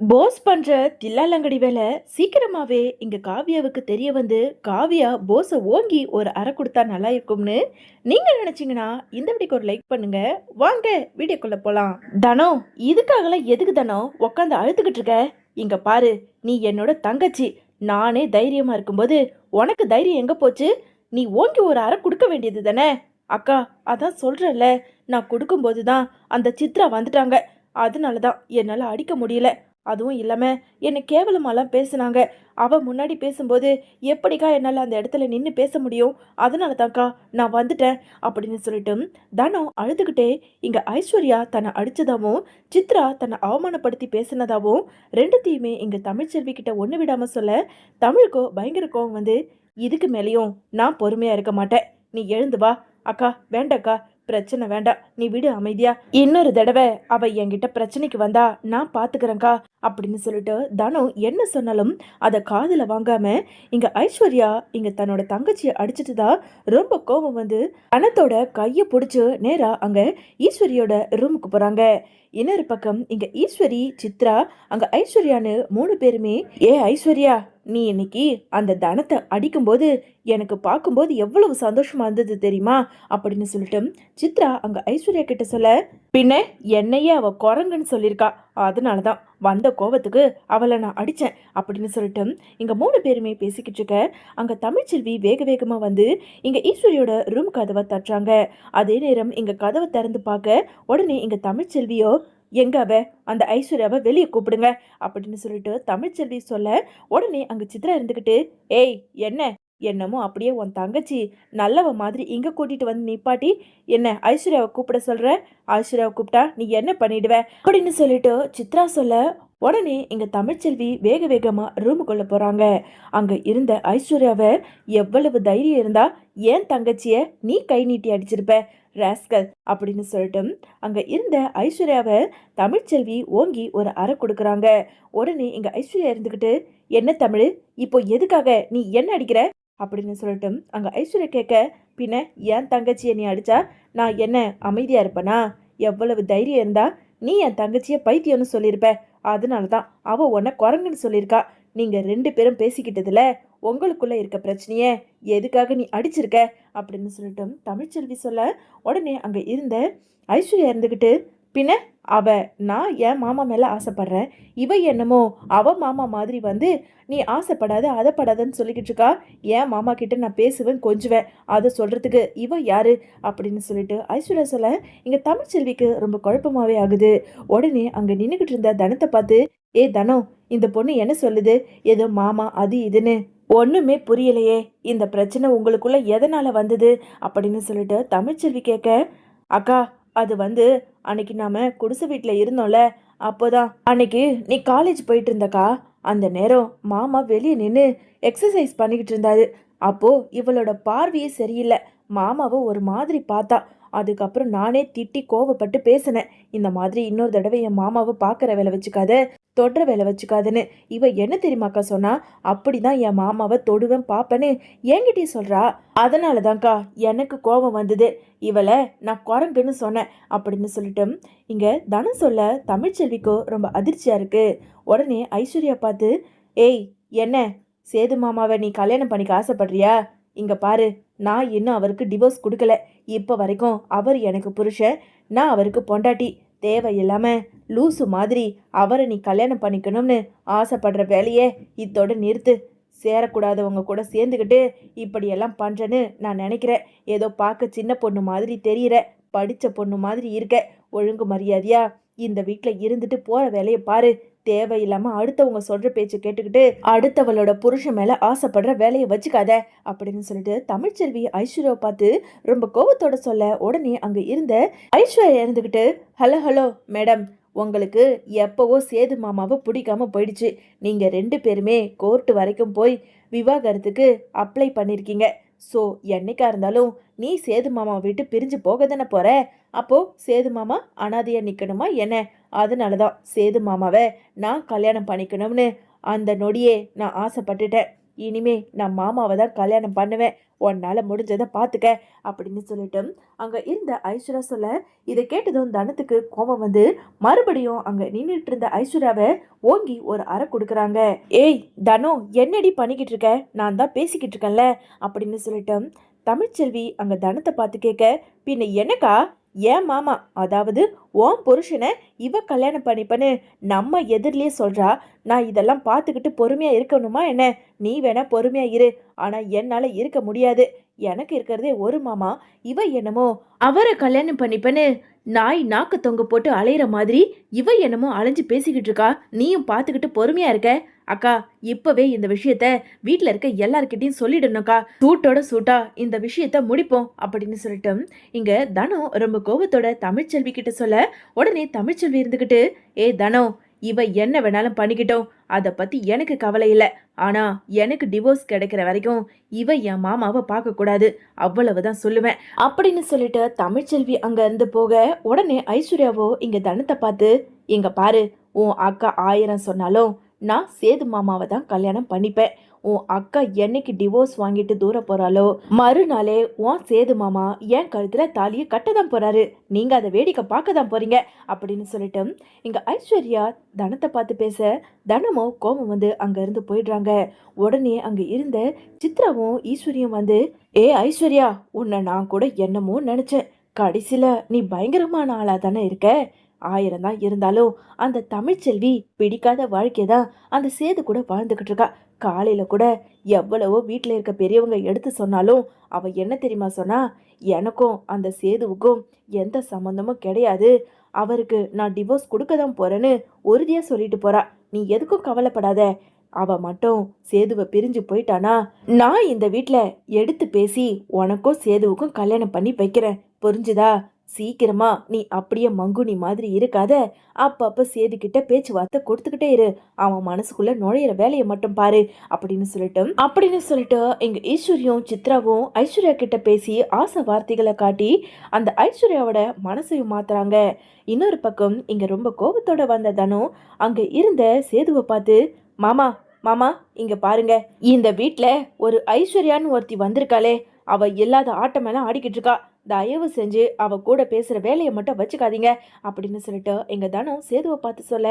போஸ் பண்ற தில்லாலங்கடி வேலை சீக்கிரமாவே இங்க காவியாவுக்கு தெரிய வந்து காவியா போஸை ஓங்கி ஒரு அறை கொடுத்தா நல்லா இருக்கும்னு நீங்க நினைச்சீங்கன்னா இந்த வீடியோக்கு ஒரு லைக் பண்ணுங்க. வாங்க வீடியோக்குள்ள போலாம். தனோ இதுக்காகலாம் எதுக்கு தனோ உட்காந்து அழுத்துக்கிட்டு இருக்க? இங்க பாரு நீ என்னோட தங்கச்சி. நானே தைரியமா இருக்கும்போது உனக்கு தைரியம் எங்க போச்சு? நீ ஓங்கி ஒரு அறை கொடுக்க வேண்டியது தானே? அக்கா அதான் சொல்றேன்ல. நான் கொடுக்கும்போது தான் அந்த சித்ரா வந்துட்டாங்க. அதனால தான் என்னால் அடிக்க முடியல. அதுவும் இல்லாமல் என்னை கேவலமாலாம் பேசுனாங்க. அவள் முன்னாடி பேசும்போது எப்படிக்கா என்னால் அந்த இடத்துல நின்று பேச முடியும்? அதனால தான்க்கா நான் வந்துட்டேன் அப்படின்னு சொல்லிட்டு தனம் அழுதுகிட்டே இங்கே ஐஸ்வர்யா தன்னை அடித்ததாகவும் சித்ரா தன்னை அவமானப்படுத்தி பேசினதாகவும் ரெண்டுத்தையுமே இங்கே தமிழ்ச்செல்வி கிட்ட ஒன்று விடாமல் சொல்ல தமிழுக்கோ பயங்கர கோவம் வந்து இதுக்கு மேலேயும் நான் பொறுமையாக இருக்க மாட்டேன். நீ எழுந்து வா. அக்கா வேண்டாக்கா. பிரச்சனை வேண்டாம் நீ விடு அமைதியா. இன்னொரு தடவை அவ என்கிட்ட பிரச்சனைக்கு வந்தா நான் பாத்துக்கிறேன்க்கா. அப்படின்னு சொல்லிட்டு தனு என்ன சொன்னாலும் அதை காதில் வாங்காம இங்க ஐஸ்வர்யா இங்க தன்னோட தங்கச்சியை அடிச்சிட்டு தான் ரொம்ப கோபம் வந்து அனத்தோட கையை பிடிச்சி நேரா அங்க ஈஸ்வரியோட ரூமுக்கு போறாங்க. இன்னொரு பக்கம் இங்க ஈஸ்வரி சித்ரா அங்க ஐஸ்வர்யான்னு மூணு பேருமே ஏ ஐஸ்வர்யா நீ இன்னைக்கு அந்த தனத்தை அடிக்கும்போது எனக்கு பார்க்கும்போது எவ்வளவு சந்தோஷமா இருந்தது தெரியுமா? அப்படின்னு சொல்லிட்டு சித்ரா அங்க ஐஸ்வர்யா கிட்ட சொல்ல பின்ன என்னையே அவள் குரங்குன்னு சொல்லியிருக்கா. அதனால தான் வந்த கோபத்துக்கு அவளை நான் அடித்தேன் அப்படின்னு சொல்லிட்டு இங்கே மூணு பேருமே பேசிக்கிட்டு இருக்க. அங்கே தமிழ்ச்செல்வி வேக வேகமாக வந்து இங்கே ஈஸ்வரியோட ரூம் கதவை தட்டுறாங்க. அதே நேரம் இங்கே கதவை திறந்து பார்க்க உடனே இங்கே தமிழ்ச்செல்வியோ எங்க அவ? அந்த ஐஸ்வர்யாவை வெளியே கூப்பிடுங்க அப்படின்னு சொல்லிட்டு தமிழ்ச்செல்வி சொல்ல உடனே அங்கே சித்ரா இருந்துக்கிட்டு ஏய் என்ன? என்னமோ அப்படியே உன் தங்கச்சி நல்லவ மாதிரி இங்கே கூட்டிட்டு வந்து நிப்பாட்டி என்ன ஐஸ்வர்யாவை கூப்பிட சொல்ற? ஐஸ்வர்யாவை கூப்பிட்டா நீ என்ன பண்ணிடுவ? அப்படின்னு சொல்லிட்டு சித்ரா சொல்ல உடனே இங்க தமிழ்ச்செல்வி வேக வேகமா ரூமுக்குள்ள போறாங்க. அங்க இருந்த ஐஸ்வர்யாவை எவ்வளவு தைரியம் இருந்தா ஏன் தங்கச்சிய நீ கை நீட்டி அடிச்சிருப்ப ராஸ்கல் அப்படின்னு சொல்லிட்டு அங்க இருந்த ஐஸ்வர்யாவை தமிழ்ச்செல்வி ஓங்கி ஒரு அறை கொடுக்குறாங்க. உடனே இங்க ஐஸ்வர்யா இருந்துக்கிட்டு என்ன தமிழ்? இப்போ எதுக்காக நீ என்ன அடிக்கிற? அப்படின்னு சொல்லிட்டு அங்கே ஐஸ்வர்யா கேட்க பின்ன என் தங்கச்சியை நீ அடித்தா நான் என்ன அமைதியாக இருப்பேனா? எவ்வளவு தைரியம் இருந்தா நீ என் தங்கச்சியை பைத்தியம்னு சொல்லியிருப்ப. அதனால தான் அவள் உன்னை குரங்குன்னு சொல்லியிருக்கா. நீங்கள் ரெண்டு பேரும் பேசிக்கிட்டதுல உங்களுக்குள்ளே இருக்க பிரச்சனையே எதுக்காக நீ அடிச்சிருக்க? அப்படின்னு சொல்லிட்டு தமிழ்ச்செல்வி சொல்ல உடனே அங்கே இருந்த ஐஸ்வர்யா இருந்துக்கிட்டு பின்ன அவ நான் என் மாமா மேலே ஆசைப்படுறேன். இவ என்னமோ அவ மாமா மாதிரி வந்து நீ ஆசைப்படாத அதப்படாதன்னு சொல்லிக்கிட்டு இருக்கா? என் மாமா கிட்ட நான் பேசுவேன் கொஞ்சுவேன். அதை சொல்கிறதுக்கு இவ யாரு? அப்படின்னு சொல்லிட்டு ஐஸ்வர்யா சொல்ல இங்கே தமிழ்ச்செல்விக்கு ரொம்ப குழப்பமாவே ஆகுது. உடனே அங்கே நின்றுக்கிட்டு இருந்த தனத்தை பார்த்து ஏ தனம் இந்த பொண்ணு என்ன சொல்லுது? ஏதோ மாமா அது இதுன்னு. ஒன்றுமே புரியலையே. இந்த பிரச்சனை உங்களுக்குள்ள எதனால் வந்தது? அப்படின்னு சொல்லிட்டு தமிழ்ச்செல்வி கேட்க அக்கா அது வந்து அன்னைக்கு நாம குடிசை வீட்டில் இருந்தோம்ல அப்போதான். அன்னைக்கு நீ காலேஜ் போயிட்டு இருந்தக்கா? அந்த நேரம் மாமா வெளியே நின்று எக்ஸசைஸ் பண்ணிக்கிட்டு இருந்தாரு. அப்போ இவளோட பார்வையே சரியில்லை. மாமாவை ஒரு மாதிரி பார்த்தா. அதுக்கப்புறம் நானே திட்டி கோவப்பட்டு பேசினேன். இந்த மாதிரி இன்னொரு தடவை என் மாமாவை பார்க்குற வேலை வச்சுக்காத தொடுற வேலை வச்சுக்காதுன்னு. இவ என்ன தெரியுமாக்கா சொன்னா? அப்படிதான் என் மாமாவை தொடுவேன் பாப்பேன்னு என்கிட்டயே சொல்றா? அதனால தான்க்கா எனக்கு கோபம் வந்தது. இவளை நான் குரங்குன்னு சொன்னேன் அப்படின்னு சொல்லிட்டு. இங்க தனம் சொல்ல தமிழ்ச்செல்விக்கோ ரொம்ப அதிர்ச்சியா இருக்கு. உடனே ஐஸ்வர்யா பார்த்து ஏய் என்ன? சேது மாமாவை நீ கல்யாணம் பண்ணிக்க ஆசைப்படுறியா? இங்க பாரு நான் இன்னும் அவருக்கு டிவோர்ஸ் கொடுக்கல. இப்போ வரைக்கும் அவர் எனக்கு புருஷன் நான் அவருக்கு பொண்டாட்டி. தேவையில்லாமல் லூசு மாதிரி அவரை நீ கல்யாணம் பண்ணிக்கணும்னு ஆசைப்படுற வேலையை இதோடு நிறுத்து. சேரக்கூடாதவங்க கூட சேர்ந்துக்கிட்டு இப்படியெல்லாம் பண்ணுறேன்னு நான் நினைக்கிறேன். ஏதோ பார்க்க சின்ன பொண்ணு மாதிரி தெரியிற படித்த பொண்ணு மாதிரி இருக்க. ஒழுங்கு மரியாதையா இந்த வீட்டில் இருந்துட்டு போகிற வேலையை பாரு. தேவையில்லாம அடுத்தவங்க சொல்ற பேச்சு கேட்டுக்கிட்டு அடுத்தவளோட புருஷன் மேல ஆசைப்படுற வேலையை வச்சுக்காத அப்படின்னு சொல்லிட்டு தமிழ்ச்செல்வி ஐஸ்வர்யாவை பார்த்து ரொம்ப கோபத்தோட சொல்ல உடனே அங்க இருந்த ஐஸ்வர்யா இருந்துகிட்டு ஹலோ ஹலோ மேடம் உங்களுக்கு எப்போவோ சேது மாமாவை பிடிக்காம போயிடுச்சு. நீங்கள் ரெண்டு பேருமே கோர்ட்டு வரைக்கும் போய் விவாகரத்துக்கு அப்ளை பண்ணியிருக்கீங்க ஸோ என்னைக்கா இருந்தாலும் நீ சேது மாமாவை விட்டு பிரிஞ்சு போக தானே போகிற அப்போது சேது மாமா அனாதையாக நிற்கணுமா என்ன? அதனால தான் சேது மாமாவை நான் கல்யாணம் பண்ணிக்கணும்னு அந்த நொடியே நான் ஆசைப்பட்டுட்டேன். இனிமே நான் மாமாவை தான் கல்யாணம் பண்ணுவேன். உன்னால் முடிஞ்சதை பார்த்துக்க அப்படின்னு சொல்லிட்டும் அங்கே இருந்த ஐஸ்வர்யா சொல்ல இதை கேட்டதும் தனத்துக்கு கோபம் வந்து மறுபடியும் அங்கே நின்றுட்டு இருந்த ஐஸ்வர்யாவை ஓங்கி ஒரு அறை கொடுக்குறாங்க. ஏய் தனோ என்னடி பண்ணிக்கிட்டு இருக்க? நான் தான் பேசிக்கிட்டு இருக்கேன்ல அப்படின்னு சொல்லிட்டும் தமிழ்ச்செல்வி அங்கே தனத்தை பார்த்து கேட்க பின்ன என்னக்கா? ஏன் மாமா? அதாவது ஓம் புருஷனை இவ கல்யாணம் பண்ணிப்பன்னு நம்ம எதிரிலே சொல்கிறா நான் இதெல்லாம் பார்த்துக்கிட்டு பொறுமையாக இருக்கணுமா என்ன? நீ வேணால் பொறுமையாக இரு. ஆனால் என்னால் இருக்க முடியாது. எனக்கு இருக்கிறதே ஒரு மாமா இவ என்னமோ அவரை கல்யாணம் பண்ணிப்பன்னு நாய் நாக்கு தொங்க போட்டு அலையிற மாதிரி இவ என்னமோ அலைஞ்சு பேசிக்கிட்டு இருக்கா. நீயும் பார்த்துக்கிட்டு பொறுமையா இருக்க. அக்கா இப்பவே இந்த விஷயத்த வீட்டில் இருக்க எல்லார்கிட்டையும் சொல்லிடணும்க்கா சூட்டோட சூட்டா இந்த விஷயத்த முடிப்போம் அப்படின்னு சொல்லிட்டு இங்க தனோ ரொம்ப கோபத்தோட தமிழ்ச்செல்வி கிட்ட சொல்ல உடனே தமிழ்ச்செல்வி இருந்துக்கிட்டு ஏ தனோ இவ என்ன வேணாலும் பண்ணிக்கிட்டோம். அதை பற்றி எனக்கு கவலை இல்லை. ஆனால் எனக்கு டிவோர்ஸ் கிடைக்கிற வரைக்கும் இவ என் மாமாவை பார்க்கக்கூடாது அவ்வளவு தான் சொல்லுவேன். அப்படின்னு சொல்லிட்டு தமிழ்ச்செல்வி அங்கேருந்து போக உடனே ஐஸ்வர்யாவோ இங்கே தனத்தை பார்த்து இங்கே பாரு உன் அக்கா ஆயிரம் சொன்னாலும் நான் சேது மாமாவை தான் கல்யாணம் பண்ணிப்பேன். உன் அக்கா என்னைக்கு டிவோர்ஸ் வாங்கிட்டு தூர போறாளோ மறுநாளே உன் சேது மாமா என் கழுத்துல தாலியை கட்ட தான் போறாரு. நீங்க அதை வேடிக்கை பார்க்க தான் போறீங்க அப்படின்னு சொல்லிட்டு இங்க ஐஸ்வர்யா தனத்தை பார்த்து பேச தனமும் கோபம் வந்து அங்க இருந்து போயிடுறாங்க. உடனே அங்க இருந்த சித்ராவும் ஈஸ்வரியும் வந்து ஏ ஐஸ்வர்யா உன்னை நான் கூட என்னமோ நினைச்சேன். கடைசியில நீ பயங்கரமான ஆளா தானே இருக்க? ஆயிரம் தான் இருந்தாலும் அந்த தமிழ்ச்செல்வி பிடிக்காத வாழ்க்கை தான் அந்த சேது கூட வாழ்ந்துக்கிட்டு இருக்கா. காலையில் கூட எவ்வளவோ வீட்டில் இருக்க பெரியவங்க எடுத்து சொன்னாலும் அவள் என்ன தெரியுமா சொன்னா எனக்கும் அந்த சேதுவுக்கும் எந்த சம்மந்தமும் கிடையாது. அவருக்கு நான் டிவோர்ஸ் கொடுக்க தான் போகிறேன்னு உறுதியாக சொல்லிட்டு போறா. நீ எதுக்கும் கவலைப்படாத. அவ மட்டும் சேதுவை பிரிஞ்சு போயிட்டானா? நான் இந்த வீட்டில் எடுத்து பேசி உனக்கும் சேதுவுக்கும் கல்யாணம் பண்ணி வைக்கிறேன். புரிஞ்சுதா? சீக்கிரமா நீ அப்படியே மங்குனி மாதிரி இருக்காத. அப்பப்ப சேதுக்கிட்ட பேச்சுவார்த்தை கொடுத்துக்கிட்டே இரு. அவன் மனசுக்குள்ள நுழையிற வேலையை மட்டும் பாரு அப்படின்னு சொல்லிட்டு அப்படின்னு சொல்லிட்டு எங்க ஈஸ்வரியும் சித்ராவும் ஐஸ்வர்யா கிட்ட பேசி ஆசை வார்த்தைகளை காட்டி அந்த ஐஸ்வர்யாவோட மனசையும் மாத்துறாங்க. இன்னொரு பக்கம் இங்க ரொம்ப கோபத்தோட வந்த தனு அங்க இருந்த சேதுவை பார்த்து மாமா மாமா இங்க பாருங்க. இந்த வீட்டில் ஒரு ஐஸ்வர்யான்னு ஒருத்தி வந்திருக்காளே. அவ இல்லாத ஆட்டமெல்லாம் ஆடிக்கிட்டு இருக்கா. தயவு செஞ்சு அவ கூட பேசுற வேலையை மட்டும் வச்சுக்காதீங்க. அப்படின்னு சொல்லிட்டு எங்க தனம் சேதுவை பார்த்து சொல்ல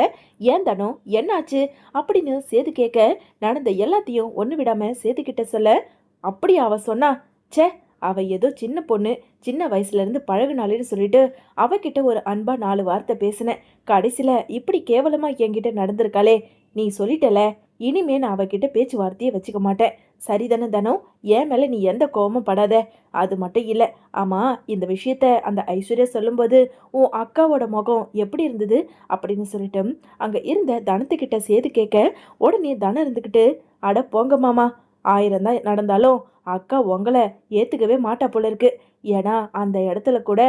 ஏன் தனம் என்னாச்சு? அப்படின்னு சேது கேட்க நடந்த எல்லாத்தையும் ஒன்று விடாம சேது கிட்ட சொல்ல. அப்படி அவ சொன்னா. ச்சே அவ ஏதோ சின்ன பொண்ணு சின்ன வயசுல இருந்து பழகுனாலேன்னு சொல்லிட்டு அவகிட்ட ஒரு அன்பா நாலு வார்த்தை பேசினேன் கடைசியில இப்படி கேவலமா என்கிட்ட நடந்திருக்காளே நீ சொல்லிட்டல. இனிமே நான் அவகிட்ட பேச்சுவார்த்தையே வச்சுக்க மாட்டேன். சரிதானே தனம் என் மேலே நீ எந்த கோபமும் படாத. அது மட்டும் இல்லை. ஆமாம் இந்த விஷயத்த அந்த ஐஸ்வர்யா சொல்லும்போது உன் அக்காவோட முகம் எப்படி இருந்தது அப்படின்னு சொல்லிட்டு அங்கே இருந்த தனத்துக்கிட்ட சேது கேட்க உடனே தனம் இருந்துக்கிட்டு அட போங்க மாமா. ஆயிரம் தான் நடந்தாலும் அக்கா உங்களை ஏற்றுக்கவே மாட்டா போல இருக்கு. ஏன்னா அந்த இடத்துல கூட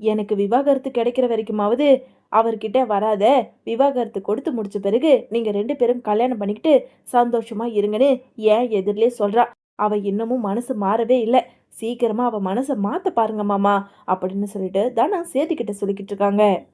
எனக்கு விவாகரத்து கிடைக்கிற வரைக்குமாவது அவர்கிட்ட வராத விவாகரத்து கொடுத்து முடிச்ச பிறகு நீங்க ரெண்டு பேரும் கல்யாணம் பண்ணிக்கிட்டு சந்தோஷமா இருங்கன்னு ஏன் எதிரிலே சொல்றா. அவ இன்னமும் மனசு மாறவே இல்லை. சீக்கிரமா அவ மனசை மாத்த பாருங்க மாமா அப்படின்னு சொல்லிட்டு தானா சேதுக்கிட்ட சொல்லிக்கிட்டு இருக்காங்க.